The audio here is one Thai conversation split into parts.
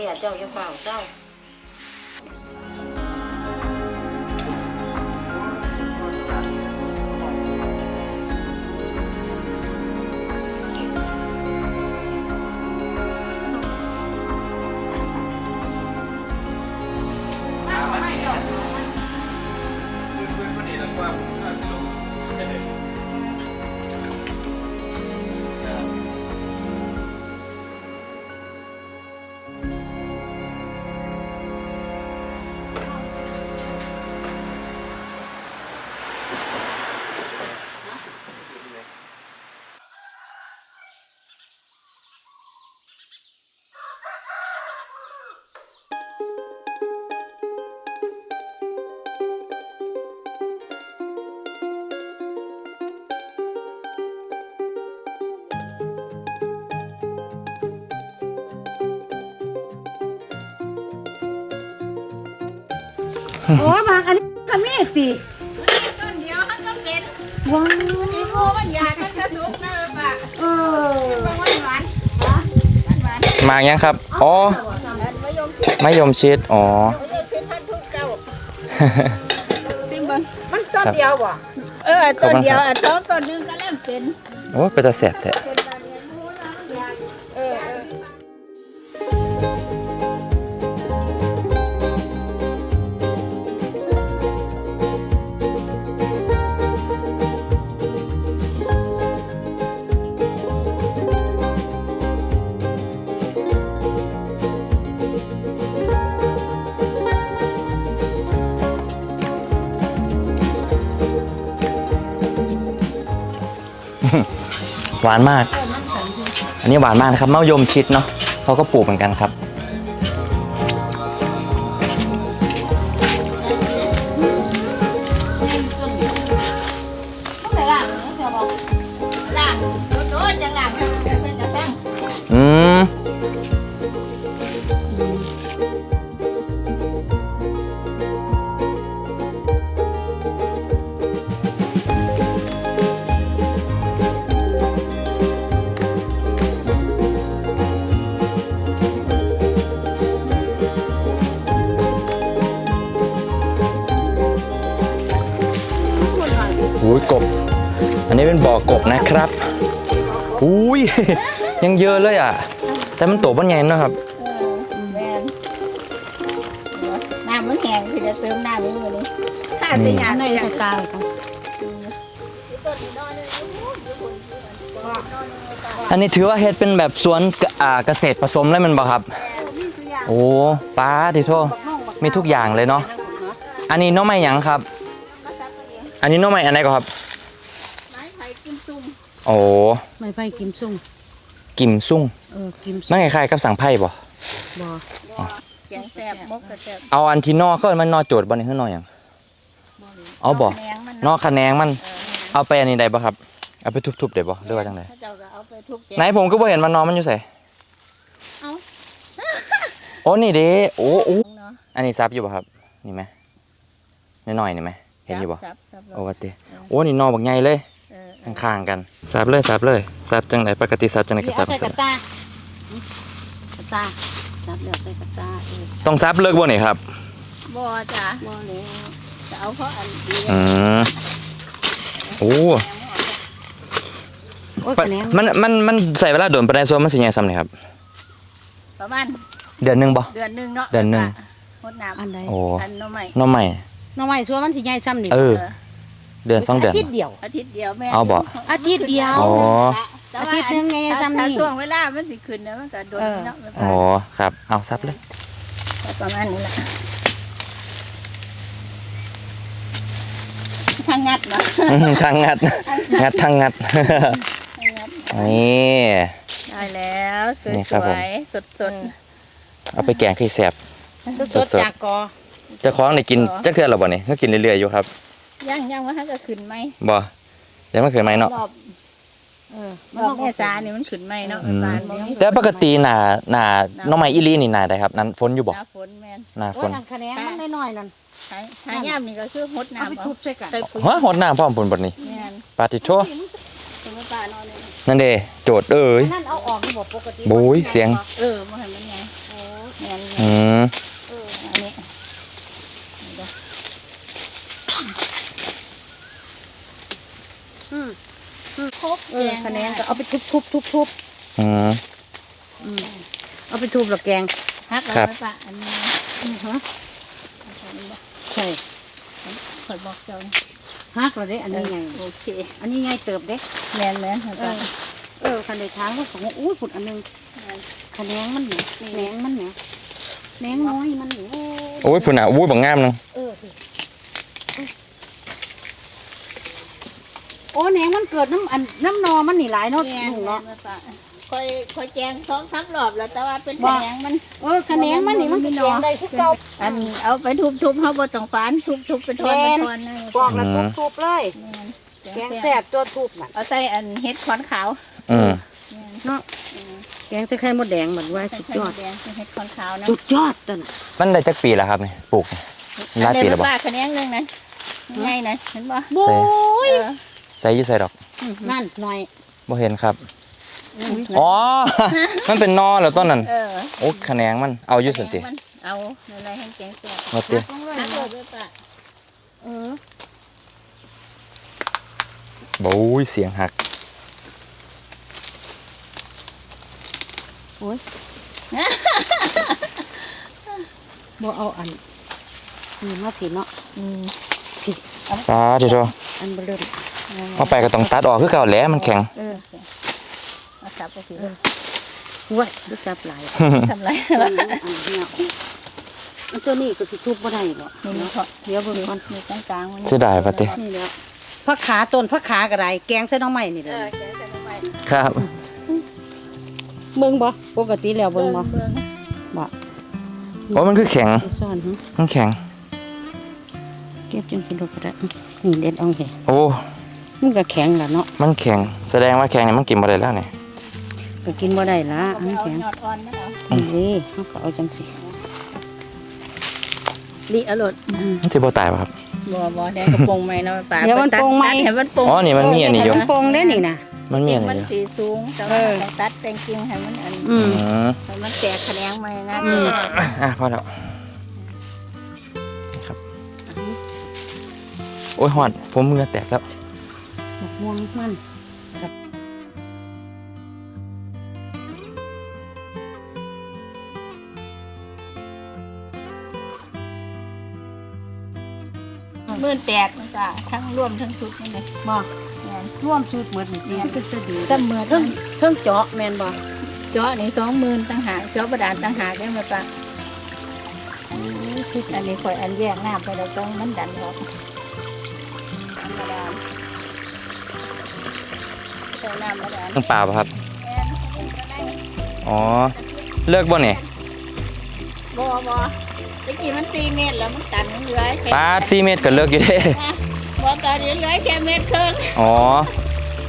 ซ่บก็กระดอกกระเดียเจ้าอย่าเฝ้าเจ้า โอ้มาอันนี้ขมิ้นสิต้นเดียวมันก็เป็นว้าวอีโมมันอยากมันกระสุกนะป่ะเออมันหวานหวานหวานหวานมายังครับ อ๋อมะยมชิดมะยมชิดอ๋อมะยมชิดพันทุกเจ้าจริงบังมันต้นเดียวบ่เออต้นเดียวอะต้นต้นหนึงก็เริ่มเป็นโอ้ก็จะแสบแท้เป็นตอนนี้รู้นะอยากเออเออ หวานมาก อันนี้หวานมากนะครับมะยมชิดเนาะเขาก็ปลูกเหมือนกันครับต้อง ครับอุ้ย ยังเยอะเลยอะ แต่มันโตบ้านใหญ่เนอะครับเออแม่นน้ำมันแห้งคือจะเติมน้ำอีกมื้อนี้ถ้าสิหยาในหน่อยสายตาเลยค่ะอันนี้ถือว่าเฮ็ดเป็นแบบสวนกอ่าเกษตรผสมเลยแมันบ่ครับ โอ้ป้าดิโทมีทุกอย่างเลยเนาะอันนี้หน้องไม้หยังครับ อันนี้หน้องไม้อันไหนก็ครับไม้ไผ่กินซุ่ มโอ้ไม่ไปกิมซุ่งกิมซุ่งเออกิมซุ่มันงคล้ายๆกับสังไพ่บ่บ่แกงแซ่บมกกระแซ่บเอาอันที่นอกก็มันนอโจทย์บ่นี่คือนอหยังเอาบ่แหนงมันนอกคะแนงมัน เอาไปอันนี้ได้บ่ครับ เอาไปทุบๆได้บ่หรือว่าจังไดเขาเจ้าก็เอาไปทุบแกงไหนผมก็บ่เห็นมันนอนมันอยู่ไสเอ้าโอ้นี่เด้โอ้โอ้เนาะอันนี้ซับอยู่บ่ครับ นี่ไหมน้อยๆนี่ไหมเห็นอยู่บ่ซับซับโอ้ว่าติโอ้นี่นอบักใหญ่เลยเออ ข้างๆกันซับเลยซับเลยซับจังไดปกติซับจังไดก็นี่ซัเอาบใส่ซักบระตากระตาจับแล้วใส่กระตาเออต้องซับเลิกบ่นี่ครับบ่จ้ะบ่เลยจะเอาเพราะอันดีอืมโอ้โอ้ยปะคะแนนมันมันมันใส่เวลาโดนปานใดส่วนมันสิใหญ่ซ้ำนี่ครับประมาณเดือนหนึงบ่เดือนหนึงเนาะเดือนหนึ่งหดน้ำอันใดโอ้อันน้องใหม่น้องใหม่หน้องใหม่ชัวมันสิใหญ่ซ้ำนี่เออ เดือนสองเดือน อาทิตย์เดียว อาทิตย์เดียวแม่เอาบ่ อาทิตย์เดียว อ๋อ แต่อาว่าทิตย์หนึงไงซ้ำถ้านี่ช่วงเวลามันสิขึ้นนะมันก็โดนเออเนาะอ๋อครับ เอาซับเลย ประมาณนี้แหละทางงัดเนาะอื้อหือทางงัด งัดทางงัด ทางงัดนี่ ได้แล้วสนี่ครับผมวยๆสดเอาไปแกงขี้แสบสดๆ จากกอ เจ้าของได้กินจักเทื่อแล้วบ่นี่ก็กินเรื่อยๆอยู่ครับๆ ย่างย่างว่าถ้าจะขึ้นไหมบ่เดี๋ยวมันเคยไหมเนาะ รอบเออรอบเมษานี่มันขึ้นไหมเนาะอืมบานบ่มีแต่ปกติหน้าหน้าน้องใหม่อีหลีนี่หน้าใดครับ นั้นฝนอยู่บ่หน้าฝนแม่นหน้าโอ้ฝยนอันคะแนนมันน้อยๆนั่นใช้ใช้ย่ามนี่ก็คือหดเอาไปน้ำทุบใส่กันใส่ปุ๋ยฮะหดน้ำพร้อมฝนบ่นี่แม่นปาติโชสมมติป่านอนเลยนั่นเด้โจทย์เอ้ย นั่นเอาออกที่บ่ปกติโอ้ยเสียง เออบ่ให้มันไงโอ้แม่นอืม เอออันนี้เดี๋ยว อืม ครบเออคะแนนก็เอาไปทุบทุบทุบทุบอืม อืมเอาไปทุบแล้วแกงฮักแล้วครับไหมปะอันนี้อือฮะใช่คอยบอกเจ้านี่ฮักเราได้อันนี้ไงโอเคอันนี้ไงเติบเด้ แม่นแม่นเห็นเอปะอเออคันในทางก็ของอุ้ยผุดอันหนึงคะแนนมันเนี่ยแหนงมันเนี่ยแหนงน้อยมันเนี่ยโอ้ยพุ่นอะอุ้ยบังงามนึงเออ โอ้แหนงมันเกิดน้ำอันน้ำนอมันนี่หลายเนาะแม่นลุงเนาะเนาะ คอยคอยแจงสองสามรอบแล้วแต่ว่าเป็นว่าแขนงมันเออคะแนนมันนี่มันก็แกงได้ทุกเก่า อันเอาไปทุบๆเขาบ่ต้องฟานทุบๆเป็นทอนเป็นทอนนะบอกแล้วทุบๆเลยแม่นแกงแสบจนทุบน่ะเอาใส่อันเฮ็ดขอนขาวอืมแม่นเนาะแกงจะไข่มดแดงเหมือนว่าใส่สุดไข่ยอมดดแดงใส่เฮ็ดขอนขาวนะสุดยอดต้นมันได้จักปีแล้วครับนี่ปลูกนี่หลายปีแล้วบ่ป้าคะแนนหนึงนะง่ายนะเห็นบ่บุ้ยเออ ใส่อยี่ใส่ดอกนั่นหน่อยบ่เห็นครับ อ๋อ มันเป็นนอแล้วต้นนั้นเออโอ้คะแนงมันเอาอยู่สันติมันเอาอะไรให้แกงแซ่บมาติฮักเลยด้วยป้าเออบู๊ยเสียงหักบ่เอาอันนี่มาผิดเนาะอืมปลาทีโตอันเบลอ เอาไปก็ต้องตัดออกคือเก่าแหล้วมันแข็ง เออเอาสับไปสิว้ยดูจับหลายทำไรอันนี้อันตัวนี้ก็สิทุบบ่ได้หรอกนี่นี่เพาะเดี๋ยวเบิ่งก่อนนี่กลางกลางๆมันเสียดายปะติ นี่แหล้วผักขาต้นผักขากระไรแกงใส่หน้องใหม่นี่เอเด้ออแกงใส่ลงไปครับ เบิ่งบ่ปกติแล้วเบิ่งบ่เบิ่งบ่โอ้มันคือแข็ง ไปซ่อนหึมันแข็ง เก็บจังสิลูกก็ได้นี่เด็ดเอาเหโอ้ มันก็แข็งล่ะเนาะมันแข็งแสดงว่าแข็งนี่มันกินบ่ได้แล้วนี่ก็กินบ่ได้ละเอาอันไปเอาแข็งยอดอ่อนนะเอานี่เฮาก็เอาจังสิดีอร่อยอืมมันสิบ่ตายป่ะครับบ่บ่แดงกระโปรงไหมเนาะป้าเดี๋ยวมันโปร่งไหมตัดเห็นมันโปร่งอ๋อนี่มันมีอันนี้อยู่มันโปร่งได้นี่นะมันมีกิ่อังนมันนี้อยู่สีสูงแต่เอว่าอต้องตัดแต่งกิ่งให้มันอันอืมอืมให้มันแตกแขนงมานะอืมอะพอแล้วนี่ครับโอ้ยหอดผมมือแตกแล้ว มะม่วงมันหมื่นแปดมันจ้ะทั้งร่วมทั้งชุดนี่เลยบ่แม่นร่วมสูตรหมดนี่มันก็จะดีก็เหมือนเพิ่งเพิ่งเจาะแม่นบ่เจาะนี่สองหมื่นต่างหากเจาะประดานต่างหากได้ไหมป้าอันนี้คอยอันแยกน้ำไปเราต้องมันดันออกอันประดาน ใส่น้ำประดานต้องเปล่าป่ะครับแอนเขาเป็นอะไรอ๋อ เลิกบ่เนี่ยบ่บ่ตะกี้มันสี่เมตรแล้วมันตันมันเหลือแค่ปลาสี่เมตรก็เลิกอยู่เด้บ่ตอนนี้เหลือแค่เมตรครึ่งอ๋อ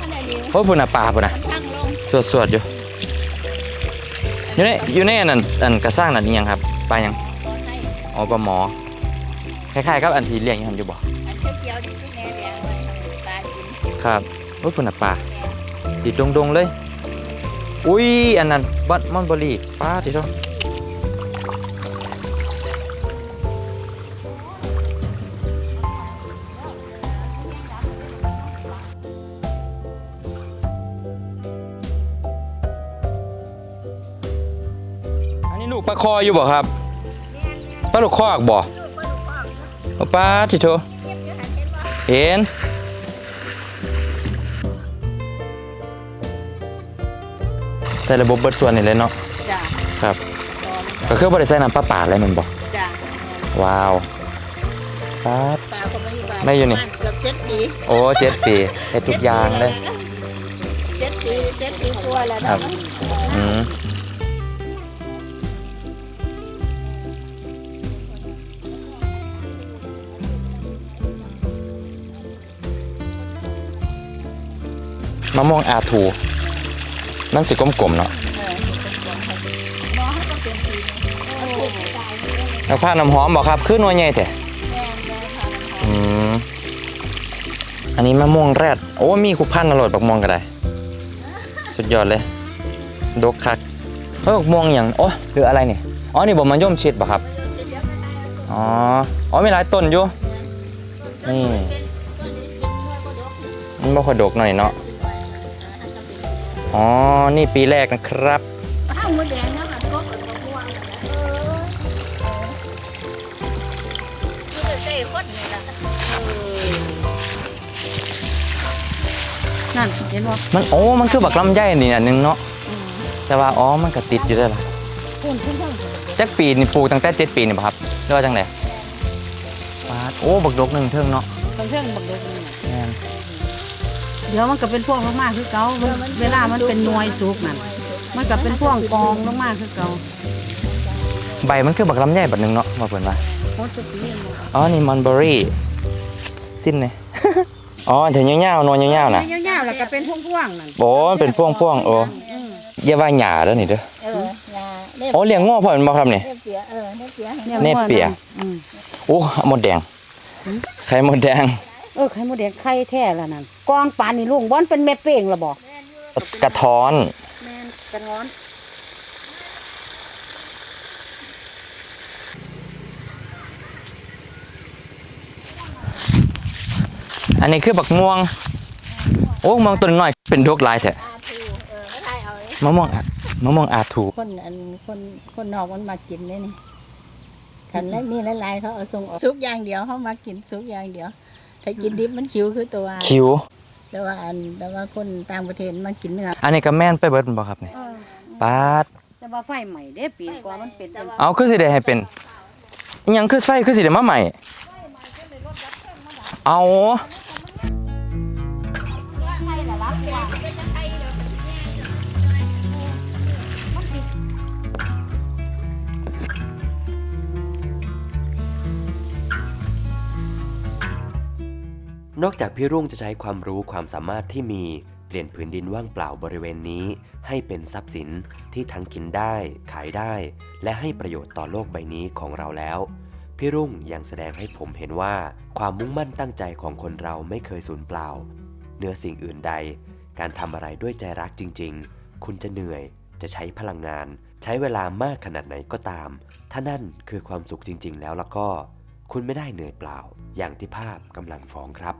ขนาดนี้โอ้ยพุ่นน่ะปลาพุ่นน่ะมันพังลงสวดสวดๆอยู่ อยู่ในอยู่ในอันนั้นอันกระสร้างนั่นอีหยังครับ ปลาหยังบ่ให้อ๋อปลาหมอ คล้ายๆกับอันที่เลี้ยงอยู่หั่นอยู่บ่อันเขียวๆนี่ที่แม่เลี้ยงไว้ให้ปลากินครับโอ้ยพุ่นน่ะปลา ติดดงๆเลย อุ้ย อันนั้นบัดมอนบอรี่ปลาติโตอันนี้ลูกปลาคออยู่บ่ครับปลาลูกคอกบ่เอาปลาติโตเห็น ใส่ระบบเบิดส่วนนี่เลยเนาะจ้ะครับ ก็คือบ่ได้ใส่น้ำปลาป่าอะไรแมันบ่จ้ะว้าวปลาดปลาก็ไม่อยู่บ้านไม่อยู่นี่บ้าเกือบเจ็ดปีโอ้เจ็ดปีเฮ็ดทุกอย่างเลย เจ็ดปีเจ็ดปีตัวแล้วครันะบ อืมมะม่วงอาทู มันสิกลมๆเนาะเออมองให้ก็เป็นปีมันปลูกไม่ได้เลยแล้วผ้าน้ำหอมบ่ครับคือหน่วยใหญ่แท้แม่แม่ค่ะอืมอันนี้มะม่วงแรดโอ้มีคุพันธุ์อร่อยบักม่วงก็ได้ สุดยอดเลย ดกคักเฮ้ยบักม่วงอย่างโอ้หรืออะไรเนี่ยหอ๋อนี่บอกมายมชิดป่ะครับอ๋ออ๋อมีหลายต้นอยู่นี่มันบ่ค่อยดกหน่อยเนาะ อ๋อ นี่ปีแรกนะครับข้าวมดแดงนะคะก็เกิดมะม่วงเออคือเต้คนนี่ละนั่นเห็นบ่มันโอ้ มันคือบักลำไยนี่อันหนึงเนาะ แต่ว่าอ๋อ มันก็ติดอยู่ได้ล่ะคุณคุณต้องจักปีนี่ปลูกตั้งแต่เจ็ดปีนี่ป่ะครับหรือว่าจังไดปาดโอ้ บักดกหนึ่งเทิงเนาะตอนเที่งบักเด็กนี่แม่น เดี๋ยวมันก็เป็นพวงลงมาคือเก่าเวลามันเป็นหน่วยสุกนั่นมันก็เป็นพวงกองลงมาคือเก่าใบมันคือบักลำไยแบบหนึงเนาะมาเปิดว่าโคตรปีนบ่อ๋อนี่มันเบอรี่สิ้นเลยอ๋อเดี๋ยวยาวๆหนอนยาวๆนะยาวๆแล้วก็เป็นพวงๆนั่นโอ้มันเป็นพ่วงๆโอ้อืมอย่าว่าหญ้าเด้อนี่เด้อเออยาเล็บโอ้เลี้ยงง้อพ่อแม่นบ่ครับนี่เล็บเปียเออเล็บเปียเนปเปียอืมโอ้หมดแดงไข่หมดแดง เออไข่มดแดงไข่แท้แล้วนั่นกองปานนี่ลุงบ่อนเป็นแม่เป้งละบ่กระท้อน แม่นกระท้อนอันนี้คือบักม่วง โอ้มองตัวน้อยเป็นดกหลายแท้อาทูเออไม่ได้เอาเลยมะม่วงอะมะม่วงอาทูคนอันคนคนนอกมันมากินได้นี่ขันแล้วนี่หลายๆเขาเอาส่งออกซุกอย่างเดียวเขามากินซุกอย่างเดียว ถ้ากินดิบมันคิวคือตัว คิว แต่ว่าอันแต่ว่าคนต่างประเทศมากินเนื้ออันนี้ก็แม่นไปเบิดบ่ครับนี่ปาดแต่ว่าไฟใหม่เด้ปีกว่ามันเป็นเป็นเอาคือสิได้ให้เป็นอิหยังคือไฟคือสิได้มาใหม่ เอา นอกจากพี่รุ่งจะใช้ความรู้ความสามารถที่มีเปลี่ยนผืนดินว่างเปล่าบริเวณนี้ ให้เป็นทรัพย์สินที่ทั้งกินได้ ขายได้ และให้ประโยชน์ต่อโลกใบนี้ของเราแล้ว พี่รุ่งยังแสดงให้ผมเห็นว่า ความมุ่งมั่นตั้งใจของคนเราไม่เคยสูญเปล่าเหนือสิ่งอื่นใด การทำอะไรด้วยใจรักจริง ๆ คุณจะเหนื่อย จะใช้พลังงาน ใช้เวลามากขนาดไหนก็ตาม ถ้านั่นคือความสุขจริง ๆ แล้วแล้วก็ คุณไม่ได้เหนื่อยเปล่า อย่างที่ภาพกำลังฟ้องครับ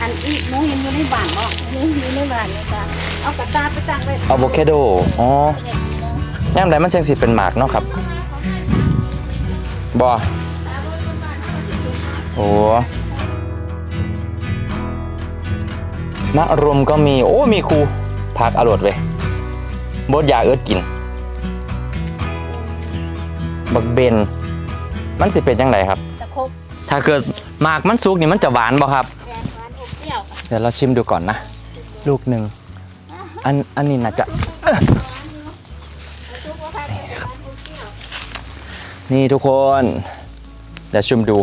อันอีหนูเห็นอยู่ในบ้านบ่นี่อยู่ในบ้านนี่จ้ะเอากระตาไปตั้งไว้อะโวคาโด อ๋อย่ามใดมันจังสิเป็นหมากเนาะครับบ่โอ้ มะรุมก็มี โอ้ มีครูผักอรวดเว้ยบดยาเอิดกิน บักเบน มันสิเป็นจังไดครับตะครบถ้าเกิดหมากมันสุกนี่มันจะหวานบ่ครับ แกงหวานอบเปรี้ยวค่ะเดี๋ยวเราชิมดูก่อนนะ ลูกหนึ่ง อันอันนี้น่าจะ ซุปว่าค่ะแกงหวานอบเปรี้ยวนี่ทุกคน เดี๋ยวชิมดู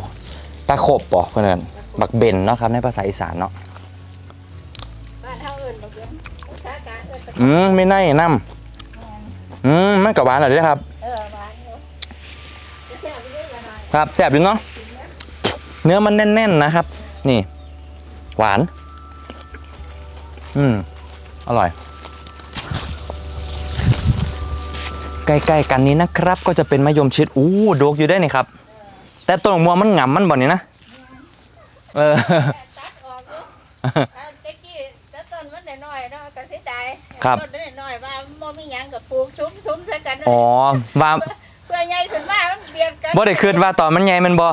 ตะขบป่ะเพื่อนบักเบนเนาะครับในภาษาอีสานเนาะ อืมไม่ในน้ำอืมมันกับหวานอะไรด้ครับเนี่ยละหน่อยครับแซ่บอยู่เนาะเนื้อมันแน่นๆนะครับ นี่ หวาน อืมอร่อย ใกล้ๆกันนี้นะครับ ก็จะเป็นมะยมชิดอู้โดกอยู่ได้นี่ครับ แต่ต้นมะม่วมันงำมันบ่นี่นะเออ ครับ ต้นน้อยๆว่าบ่มีหยังก็ปลูกซุ้มๆใส่กันอ๋อว่าเพื่อใหญ่ขึ้นมามันเบียดกันบ่ได้คิดว่าตอนมันใหญ่มันบ่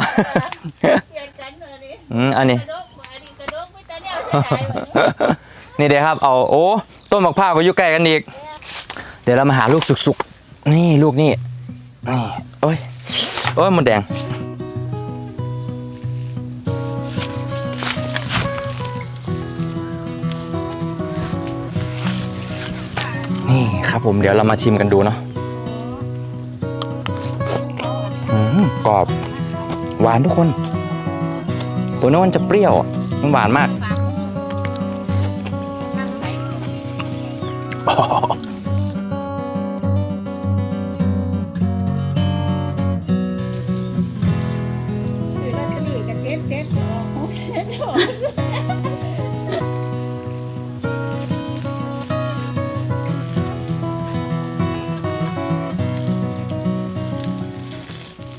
เบียดกันเออนี่อืมอันนี้ กระดกอันนี้กระดกไปแต่แนวเสียดายแบบนี้นี่เดี๋ยวครับเอาโอ้ต้นมะพร้าวก็อยู่ใกล้กันอีก เดี๋ยวเรามาหาลูกสุกๆ นี่ลูกนี่นี่โอ้ยโอ้ยหมดแดง ผมเดี๋ยวเรามาชิมกันดูเนาะอืมกรอบ หวานทุกคนผมนึกว่ามันจะเปรี้ยวมันหวานมาก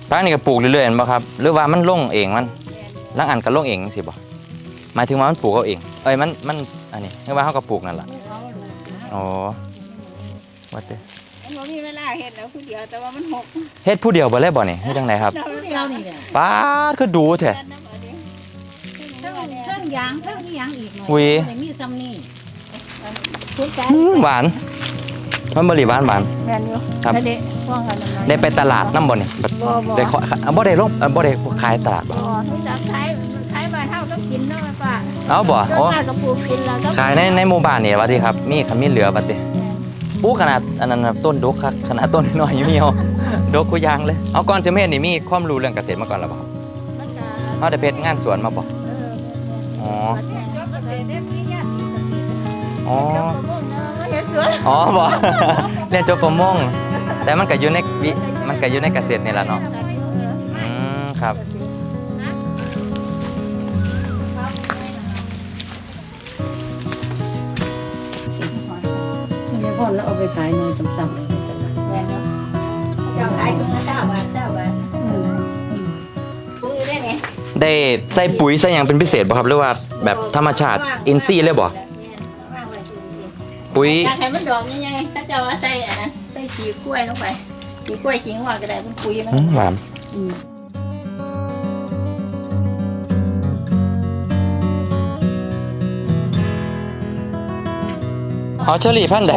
ป้านี่ก็ปลูกเรื่อยๆเห็นบ่ครับ หรือว่ามันลงเองมันลังอันก็ลงเองสิบ่หมายถึงว่ามันปลูกเอาเอง เอ้ยมันมันอันนี้หรือว่าเขาก็ปลูกนั่นแหละอ๋อว่าแต่มันบ่มีเวลาเฮ็ดแล้วผู้เดียวแต่ว่ามันหกเฮ็ดผู้เดียวบ่เลยบ่นี่เฮ็ดจังไดครับเราเดียวนี่แหละป้าดคือดูแท้น้ำเอาดิเครื่องเครื่องยางเครื่องอีหยังอีกหน่อยอุ๊ยแต่มีซ้ำนี่คุณใจอืมหวาน มันบ่หลีหวานหวาน แม่นอยู่ครับ ไม่ได้พ่วงกันน้ำได้ไปตลาดน้ำบ่นี่บ่บ่ได้ขออะบ่ได้ลงอะบ่ได้ขายตลาดบ่บ่ทุกจากขายขายบ้านเฮาต้องกินเนาะป้าเอาบ่โอ้โอ้ป้าก็ปลูกกินแล้วต้องขายในในหมู่บ้านนี่ว่าติครับ มีขมิ้นเหลือบัดติปูขนาดอันนั้นน่ะต้นดกคักขนาดต้นน้อยๆเหี่ยวๆดกกูยางเลยเอาก่อนจะเฮ็ดนี่มีความรู้เรื่องเกษตรมาก่อนแล้วบ่ครับมันก็เฮาได้ไปเฮ็ดงานสวนมาบ่เอออ๋อ แม่นๆก็เลยได้มีญาติสนิทอ๋อเจ้าประมงเน อ๋อบ่ เรียนจบประมง แต่มันก็อยู่ในวิมันก็อยู่ในเกษตรนี่ล่ะเนาะอืมครับเดี๋ยวพ่อแล้วเอาไปขายหน่อยต่ำๆเลยแม่นเนาะเจ้าขายคนละเจ้าบาทเจ้าบาทปลูกอยู่ได้ไงได้ใส่ปุ๋ยใส่หยังเป็นพิเศษบ่ครับหรือว่าแบบธรรมชาติอินทรีย์เลยบ่ ปุ๋ยอยากให้มันดอกยังไงถ้าเจ้าว่าใส่อะนะใส่ขี้กล้วยลงไปขี้กล้วยขี้งวก็ได้เป็นปุ๋ยมันอืมหวานอืมอ๋อเชอรี่พันธุ์ใด